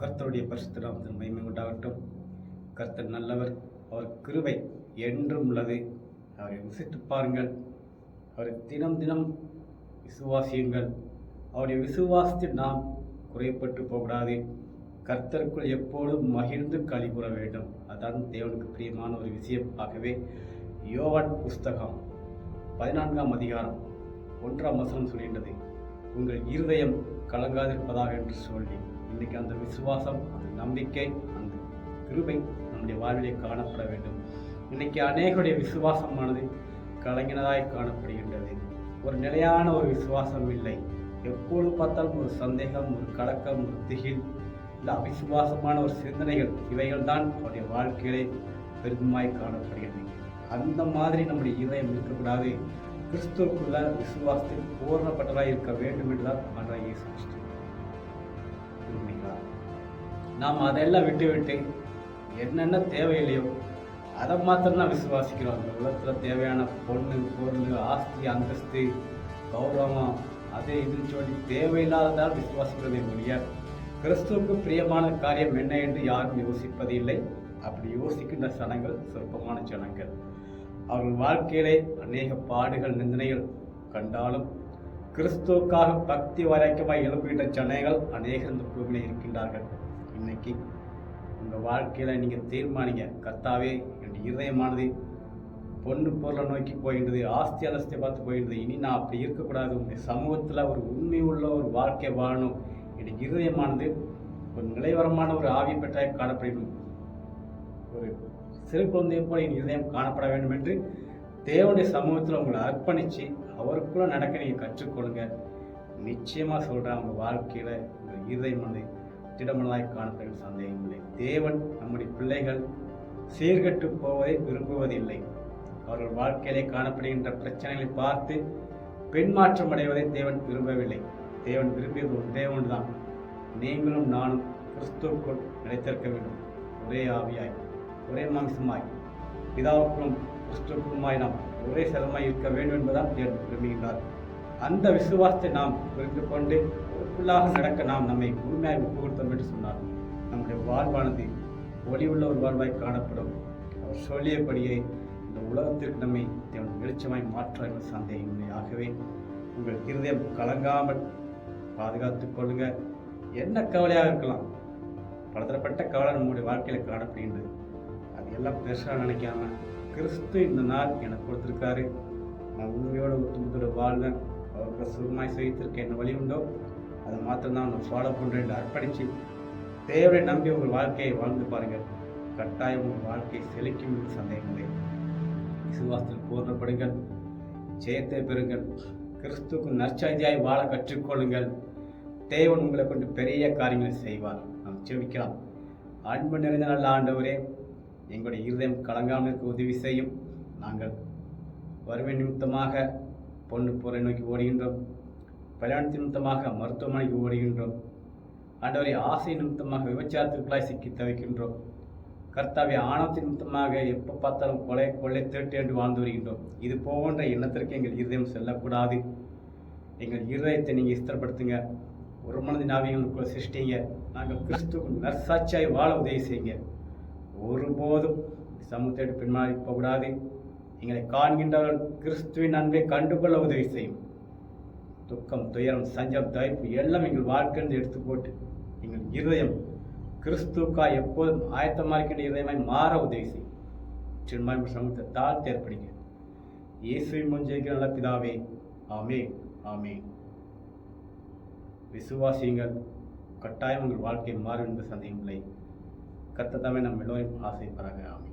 கர்த்தருடைய பரிசுத்த நாமத்தின் மகிமை உண்டாகட்டும் கர்த்தர் நல்லவர் அவர் கிருவை என்றும் உள்ளது. அவரை விசித்து பாருங்கள். அவரை தினம் தினம் விசுவாசியுங்கள். அவருடைய விசுவாசத்தில் நாம் குறைப்பட்டு போகக்கூடாது. கர்த்தருக்குள் எப்பொழுதும் மகிழ்ந்து களி கூற வேண்டும். அதான் தேவனுக்கு பிரியமான ஒரு விஷயம். ஆகவே யோவான் புஸ்தகம் பதினான்காம் அதிகாரம் ஒன்றாம் வசனம் சொல்கின்றது. உங்கள் இருதயம் கலங்காதிருப்பதாக என்று சொல்லி. இன்றைக்கு அந்த விசுவாசம் அந்த நம்பிக்கை அந்த கிருபை நம்முடைய வாழ்விலே காணப்பட வேண்டும். இன்றைக்கி அநேகருடைய விசுவாசமானது கலைஞனதாய் காணப்படுகின்றது. ஒரு நிலையான ஒரு விசுவாசம் இல்லை. எப்பொழுது பார்த்தாலும் ஒரு சந்தேகம் ஒரு கலக்கம் ஒரு திகில் இந்த அவிசுவாசமான ஒரு சிந்தனைகள் இவைகள் தான் அவருடைய வாழ்க்கையிலே பெருமாய் காணப்படுகிறது அந்த மாதிரி நம்முடைய இதயம் இருக்கக்கூடாது. கிறிஸ்துவுக்குள்ள விசுவாசத்தில் பூர்ணப்பட்டதாக இருக்க வேண்டும் என்றுதான் ஆண்டவர் இயேசு கிறிஸ்து. நாம் அதெல்லாம் விட்டு விட்டு என்னென்ன தேவையில்லையோ அதை மாத்திரம்தான் விசுவாசிக்கிறோம். அந்த உலகத்தில் தேவையான பொண்ணு பொருள் ஆஸ்தி அந்தஸ்து கௌரவம் அது இதுன்னு சொல்லி தேவையில்லாததால் விசுவாசிக்கிறதே ஒழிய கிறிஸ்துவுக்கு பிரியமான காரியம் என்ன என்று யாரும் யோசிப்பதில்லை. அப்படி யோசிக்கின்ற சனங்கள் சொற்பமான ஜனங்கள். அவர்கள் வாழ்க்கையிலே அநேக பாடுகள் நிந்தனைகள் கண்டாலும் கிறிஸ்துவுக்காக பக்தி வரைக்கமாய் எழுப்புகின்ற ஜனங்கள் அநேகர் இந்த பூமியில் இருக்கின்றார்கள். இன்னைக்கு உங்கள் வாழ்க்கையில் நீங்கள் தீர்மானிங்க. கர்த்தாவே என் இதயமானது பொண்ணு பொருளை நோக்கி போகின்றது ஆஸ்தி அலஸ்தியை பார்த்து போகின்றது. இனி நான் அப்படி இருக்கக்கூடாது. உங்கள் சமூகத்தில் ஒரு உண்மை உள்ள ஒரு வாழ்க்கை வாழணும். என் இருதயமானது ஒரு நிலைவரமான ஒரு ஆவி பெற்றாய் காணப்படணும் ஒரு சிறு குழந்தையை போல என் இதயம் காணப்பட வேண்டும் என்று தேவனுடைய சமூகத்தில் உங்களை அர்ப்பணித்து அவருக்குள்ளே நடக்க நீங்கள் கற்றுக்கொள்ளுங்க. நிச்சயமாக சொல்கிறேன் உங்கள் வாழ்க்கையில் உங்கள் இதயமானது திடமலாய் காணப்படும் சந்தேகமில்லை. தேவன் நம்முடைய பிள்ளைகள் சீர்கட்டு போவதை விரும்புவதில்லை. அவர்கள் வாழ்க்கையிலே காணப்படுகின்ற பிரச்சனைகளை பார்த்து பெண்மாற்றம் அடைவதை தேவன் விரும்பவில்லை. தேவன் விரும்பியது ஒன்றே ஒன்றுதான். நீங்களும் நானும் கிறிஸ்துவுக்குள் நிலைத்திருக்க வேண்டும். ஒரே ஆவியாய் ஒரே மாம்சமாய் பிதாவுக்கும் கிறிஸ்துவுக்குள்ளுமாய் நாம் ஒரே செலமாய் இருக்க வேண்டும் என்பதால் தேவன் விரும்புகின்றார். அந்த விசுவாசத்தை நாம் புரிந்து கொண்டு உள்ளாக நடக்க நாம் நம்மை முழுமையாக ஒப்பு கொடுத்தோம் என்று சொன்னார். நம்முடைய வாழ்வானது ஒளி உள்ள ஒரு வாழ்வாய் காணப்படும். அவர் சொல்லியபடியே இந்த உலகத்திற்கு நம்மை தேவன் வெளிச்சமாய் மாற்ற சந்தேகம் ஆகவே உங்கள் இருதயம் கலங்காமல் பாதுகாத்துக் கொள்ளுங்க. என்ன கவலையாக இருக்கலாம். பலதரப்பட்ட கவலை நம்முடைய வாழ்க்கையில் காணப்படுகின்றது. அது எல்லாம் பெருசாக நினைக்காம கிறிஸ்து இந்த நாள் எனக்கு கொடுத்துருக்காரு. நான் உண்மையோட ஒத்துமத்தோட வாழ்வேன். அவருக்கு சுகமாய் சகித்திருக்க என்ன வழி உண்டோ? அதை மாத்திரம்தான் நான் ஃபாலோ பண்ணுறேன் அர்ப்பணித்து தேவரை நம்பி உங்கள் வாழ்க்கையை வாழ்ந்து பாருங்கள். கட்டாயம் உங்கள் வாழ்க்கை செழிக்கும் என்று சந்தேகமில்லை. விசுவாசத்தில் பூர்ணப்படுங்கள் ஜெயத்தை பெறுங்கள். கிறிஸ்துக்கு நற்செய்தியாய் வாழ கற்றுக்கொள்ளுங்கள். தேவன் உங்களை கொண்டு பெரிய காரியங்களை செய்வார். நாம் செவிக்கலாம் அன்பு நிறைந்த நல்ல ஆண்டவரே எங்களுடைய இருதயம் கலங்காமலுக்கு உதவி செய்யும். நாங்கள் வறுமை நிமித்தமாக பொண்ணு பொறை நோக்கி ஓடுகின்றோம். கல்யாணத்தின் நிமித்தமாக மருத்துவமனைக்கு ஓடுகின்றோம். ஆண்டவரை ஆசை நிமித்தமாக விபச்சாரத்திற்குள்ளாய் சிக்கி தவிக்கின்றோம். கர்த்தாவை ஆணவத்தின் நிமித்தமாக எப்போ பார்த்தாலும் கொலை கொள்ளை திருட்டு என்று வாழ்ந்து வருகின்றோம். இது போன்ற எண்ணத்திற்கு எங்கள் இருதயம் செல்லக்கூடாது. எங்கள் இருதயத்தை நீங்கள் ஸ்திரப்படுத்துங்க. ஒரு மனதின் ஆவியங்களுக்குள்ள சிருஷ்டிங்க. நாங்கள் கிறிஸ்துக்கு நர்சாட்சியாய் வாழ உதவி செய்யுங்க. ஒருபோதும் சமூகத்தை பின்மாறி போகக்கூடாது. எங்களை காண்கின்றவர்கள் கிறிஸ்துவின் அன்பை கண்டுகொள்ள உதவி செய்யும். துக்கம் துயரம் சஞ்சம் தவிப்பு எல்லாம் எங்கள் வாழ்க்கைன்னு எடுத்து போட்டு எங்கள் இருதயம் கிறிஸ்துக்காய் எப்போதும் ஆயத்தமாக இருக்கின்ற இதயமாய் மாற உதவி செய்யும் சின்மாய் சமூகத்தை தாழ்த்து ஏற்படுங்க இயேசுவை முன்ஜெயிக்கிற நல்ல பிதாவே ஆமே ஆமே விசுவாசியுங்கள் கட்டாயம் உங்கள் வாழ்க்கை மாறும் என்று சந்தேகம் இல்லை கர்த்தத்தாமே நம் எல்லோரும் ஆசைப்படாக ஆமே